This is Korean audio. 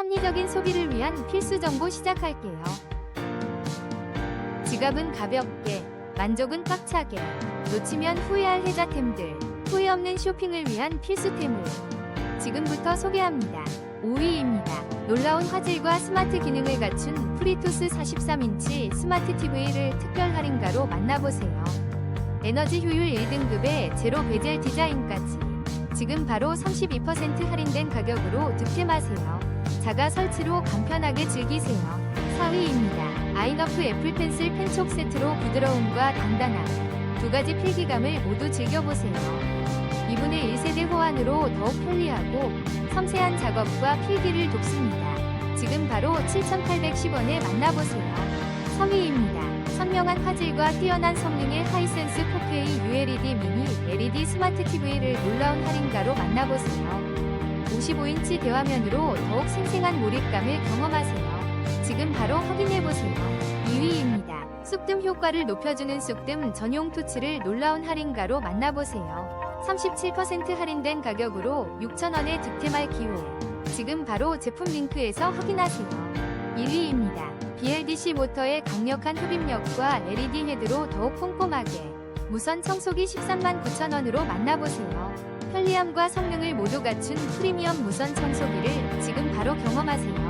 합리적인 소비를 위한 필수 정보 시작할게요. 지갑은 가볍게, 만족은 꽉차게, 놓치면 후회할 혜자템들, 후회 없는 쇼핑을 위한 필수템을 지금부터 소개합니다. 5위입니다. 놀라운 화질과 스마트 기능을 갖춘 프리토스 43인치 스마트 TV를 특별 할인가로 만나보세요. 에너지 효율 1등급의 제로 베젤 디자인까지 지금 바로 32% 할인된 가격으로 득템하세요. 자가 설치로 간편하게 즐기세요. 4위입니다. 아이너프 애플 펜슬 펜촉 세트로 부드러움과 단단함 두 가지 필기감을 모두 즐겨보세요. 2분의 1세대 호환으로 더욱 편리하고 섬세한 작업과 필기를 돕습니다. 지금 바로 7,810원에 만나보세요. 3위입니다. 선명한 화질과 뛰어난 성능의 하이센스 4K ULED 미니 LED 스마트 TV를 놀라운 할인가로 만나보세요. 55인치 대화면으로 더욱 생생한 몰입감을 경험하세요. 지금 바로 확인해보세요. 2위입니다. 쑥뜸 효과를 높여주는 쑥뜸 전용 토치를 놀라운 할인가로 만나보세요. 37% 할인된 가격으로 6,000원에 득템할 기회. 지금 바로 제품 링크에서 확인하세요. 1위입니다. BLDC 모터의 강력한 흡입력과 LED 헤드로 더욱 꼼꼼하게 무선 청소기 13만 9천원으로 만나보세요. 편리함과 성능을 모두 갖춘 프리미엄 무선 청소기를 지금 바로 경험하세요.